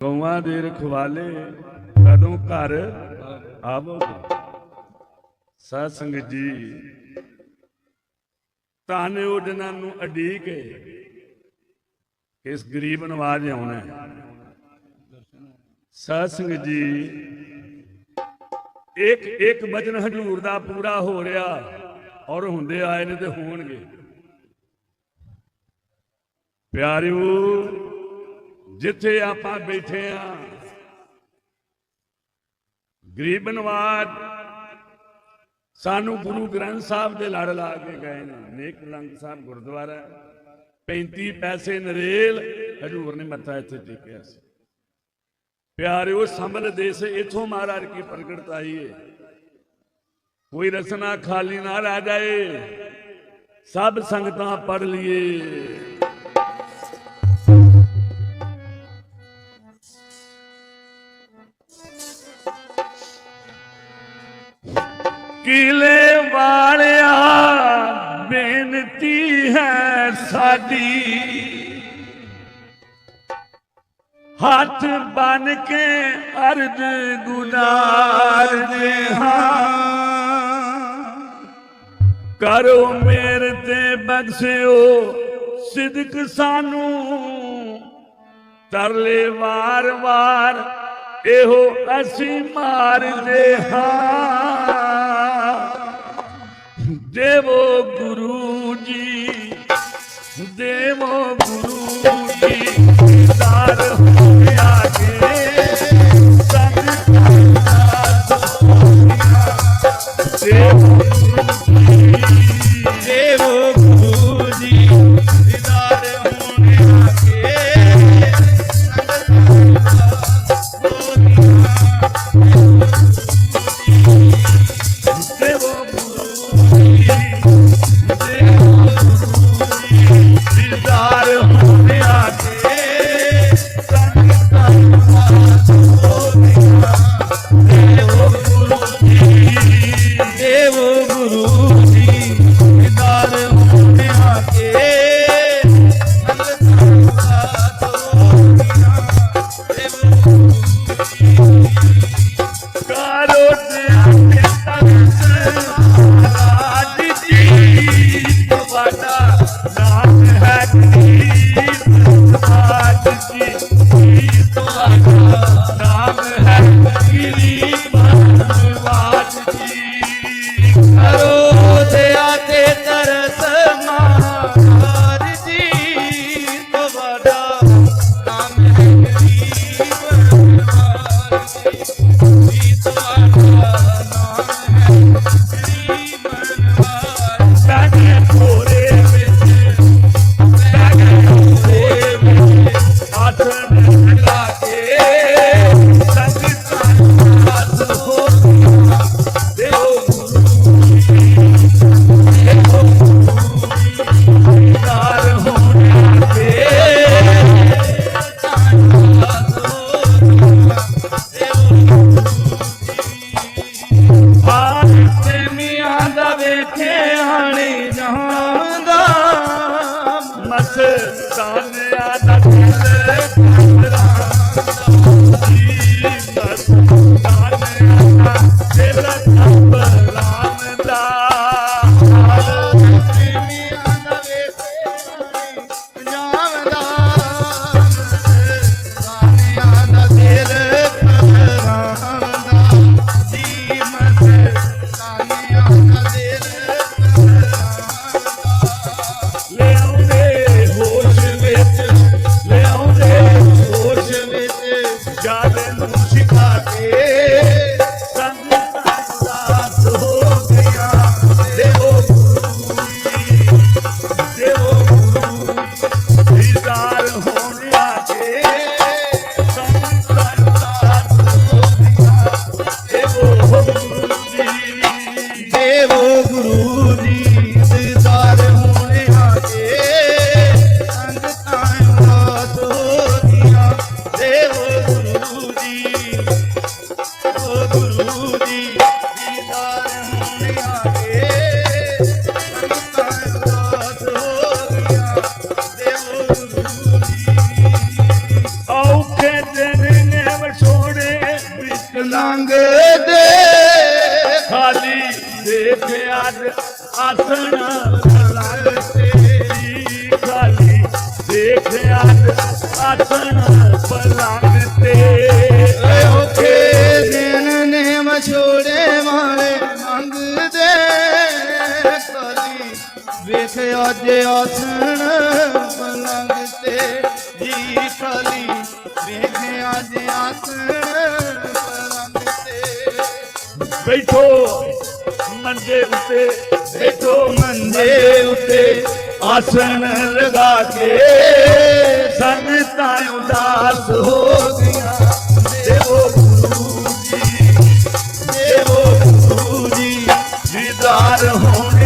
ਗਊਆਂ ਦੇ ਰਖਵਾਲੇ ਕਦੋਂ ਘਰ ਆਵੋਗੇ? ਸਾਧ ਸੰਗਤ ਜੀ ਤਾਨੇ ਉਹਦਨਾਂ ਨੂੰ ਅਡੀ ਕੇ ਇਸ ਗਰੀਬ ਨਵਾਜ ਆਉਣਾ ਹੈ? ਸਾਧ ਸੰਗਤ ਜੀ ਇੱਕ ਇੱਕ ਬਚਨ ਹਜੂਰ ਦਾ ਪੂਰਾ ਹੋ ਰਿਹਾ ਔਰ ਹੁੰਦੇ ਆਏ ਨੇ ਤੇ ਹੋਣਗੇ। ਪਿਆਰਿਓ ਜਿੱਥੇ ਆਪਾਂ ਬੈਠੇ ਆ, ਗਰੀਬ ਨਵਾਜ, ਸਾਨੂੰ ਗੁਰੂ ਗ੍ਰੰਥ ਸਾਹਿਬ ਦੇ ਲੜ ਲਾ ਕੇ ਗਏ ਨੇ, ਨੇਕ ਲੰਗ ਸਾਹਿਬ ਗੁਰਦੁਆਰਾ 35 ਪੈਸੇ ਨਰੇਲ, ਹਜੂਰ ਨੇ ਮੱਥਾ ਇੱਥੇ ਟੇਕਿਆ ਸੀ। ਪਿਆਰਿਓ, ਸੰਭਲ ਦੇਸ ਇਥੋਂ ਮਹਾਰਾਜ ਕੀ ਪ੍ਰਗਟਾਈ ਹੈ ਕੋਈ ਰਸਨਾ ਖਾਲੀ ਨਾ ਰਹਿ ਜਾਏ, ਸਭ ਸੰਗਤਾਂ ਪੜ ਲਈਏ। ਕਿਲੇ ਵਾਲਿਆ, ਬੇਨਤੀ ਹੈ ਸਾਡੀ। ਹੱਥ ਬਨ ਕੇ ਅਰਜ ਗੁਜ਼ਾਰਦੇ ਹਾਂ ਕਰੋ ਮੇਰੇ ਤੇ ਬਖਸ਼ਿਓ, ਸਿਦਕ ਸਾਨੂੰ ਤਰਲੇ ਵਾਰ-ਵਾਰ ਇਹੋ ਅਸੀਂ ਮਾਰਦੇ ਹਾਂ। ਦੇਵੋ ਗੁਰੂ ਜੀ ਦੇਵੋ ਗੁਰੂ ਜੀ। ਮੱਥੇ ਆਣੀ ਜਾਂਦਾ ਮਸਤਾਨਿਆ ਖਾਲੀ ਦੇਖ ਅੱਜ ਆਸਣ ਪਲੰਗ ਤੇ ਖਾਲੀ ਦੇਖ ਅੱਜ ਆਸਣ ਪਲੰਗ ਤੇ ਔਖੇ ਦਿਨ ਨੇ ਮਛੋੜੇ ਵਾਲੇ ਮੰਗਦੇ ਕਲੀ। ਵੇਖ ਅੱਜ ਆਸਣ ਪਲੰਗ ਤੇ ਜੀ ਕਲੀ। ਵੇਖ ਅੱਜ ਆਸਣ ਪਲੰਗ ਤੇ ਬੈਠੋ। ਮੰਜੇ ਉਤੇ, ਬੈਠੋ ਮੰਜੇ ਉਤੇ, ਆਸਣ ਲਗਾ ਕੇ। ਸੰਤਾਂ ਉਦਾਸ ਹੋ ਗਈਆਂ। ਦੇਵੋ ਗੁਰੂ ਜੀ, ਦੇਵੋ ਗੁਰੂ ਜੀ, ਦੀਦਾਰ ਹੋਣ